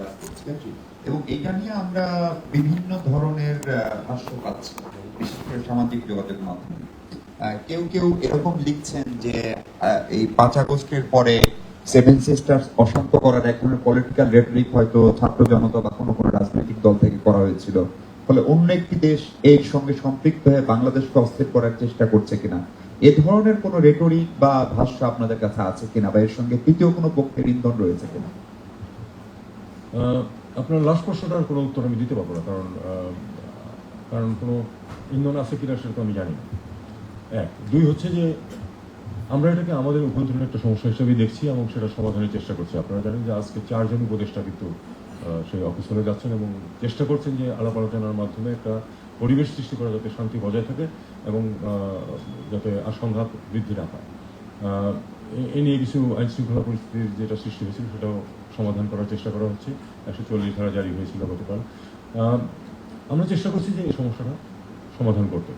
কাজ এবং এটা নিয়ে আমরা বিভিন্ন ধরনের পাচ্ছি বিশেষ করে সামাজিক মাধ্যমে। কেউ কেউ এরকম লিখছেন যে এই পাঁচ আগস্টের পরে সেভেন সিস্টার্স অশান্ত করার এক ধরনের পলিটিক্যাল রেটরিক হয়তো ছাত্র জনতা বা কোনো কোনো রাজনৈতিক দল থেকে করা হয়েছিল। ফলে অন্য একটি দেশ এর সঙ্গে সম্পৃক্ত হয়ে বাংলাদেশকে অস্থির করার চেষ্টা করছে কিনা, এ ধরনের কোনো রেটরিক বা ভাষ্য আপনাদের কাছে আছে কিনা, বা এর সঙ্গে তৃতীয় কোনো পক্ষের ইন্ধন রয়েছে কিনা? আপনার লাস্ট প্রশ্নটার কোনো উত্তর আমি দিতে পারব না, কারণ কারণ কোনো ইন্ধন আছে কিনা সেটা তো আমি জানি না। এক। দুই হচ্ছে যে, আমরা এটাকে আমাদের অভ্যন্তরীণ একটা সমস্যা হিসেবে দেখছি এবং সেটা সমাধানের চেষ্টা করছি। আপনারা জানেন যে আজকে চারজন উপদেষ্টা কিন্তু সেই অফিস হলে যাচ্ছেন এবং চেষ্টা করছেন যে আলাপ আলোচনার মাধ্যমে একটা পরিবেশ সৃষ্টি করা যাতে শান্তি বজায় থাকে এবং যাতে আর সংঘাত বৃদ্ধি না পায়। এ- কিছু আইন শৃঙ্খলা পরিস্থিতির যেটা সৃষ্টি হয়েছিল সেটাও সমাধান করার চেষ্টা করা হচ্ছে একশো চল্লিশ ধারা জারি হয়েছিল গতকাল আমরা চেষ্টা করছি যে এই সমস্যাটা সমাধান করতে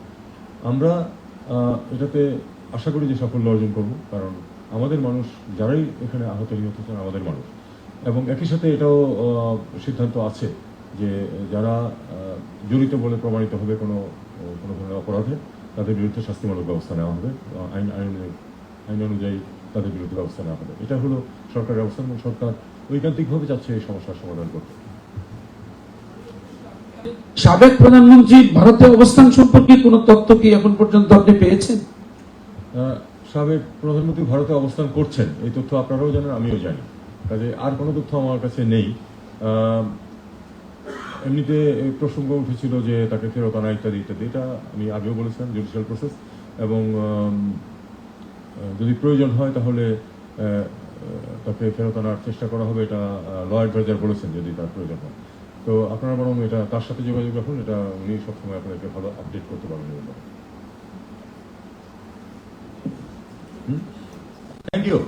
আমরা এটাতে আশা করি যে সাফল্য অর্জন করব কারণ আমাদের মানুষ যারাই এখানে আহত নিহত হচ্ছেন আমাদের মানুষ এবং একই সাথে এটাও সিদ্ধান্ত আছে যে যারা জড়িত বলে প্রমাণিত হবে কোনো কোনো ধরনের অপরাধে তাদের বিরুদ্ধে শাস্তিমূলক ব্যবস্থা নেওয়া হবে আইন আইনের আইন অনুযায়ী তাদের বিরুদ্ধে ব্যবস্থা নেওয়া হবে। এটা হলো সরকারের অবস্থান এবং সরকার ঐকান্তিকভাবে চাচ্ছে এই সমস্যার সমাধান করতে। সাবেক প্রধানমন্ত্রী ভারতে অবস্থান সম্পর্কে কোনো তথ্য কি এখন পর্যন্ত আপনি পেয়েছেন? সাবেক প্রধানমন্ত্রী ভারতে অবস্থান করছেন এই তথ্য আপনারাও জানেন আমিও জানি। কাজে আর কোনো তথ্য আমার কাছে নেই। এমনিতে প্রসঙ্গ উঠেছিল যে তাকে ফেরত আনা ইত্যাদি ইত্যাদি এটা আমি আগেও বলেছিলাম জুডিশিয়াল প্রসেস এবং যদি প্রয়োজন হয় তাহলে তাকে ফেরত আনার চেষ্টা করা হবে, এটা ল অ্যাডভাইজার বলেছেন যদি তার প্রয়োজন হয়। তো আপনারা বরং এটা তার সাথে যোগাযোগ রাখুন, এটা উনি সবসময় আপনাকে ভালো আপডেট করতে পারবেন থ্যাংক ইউ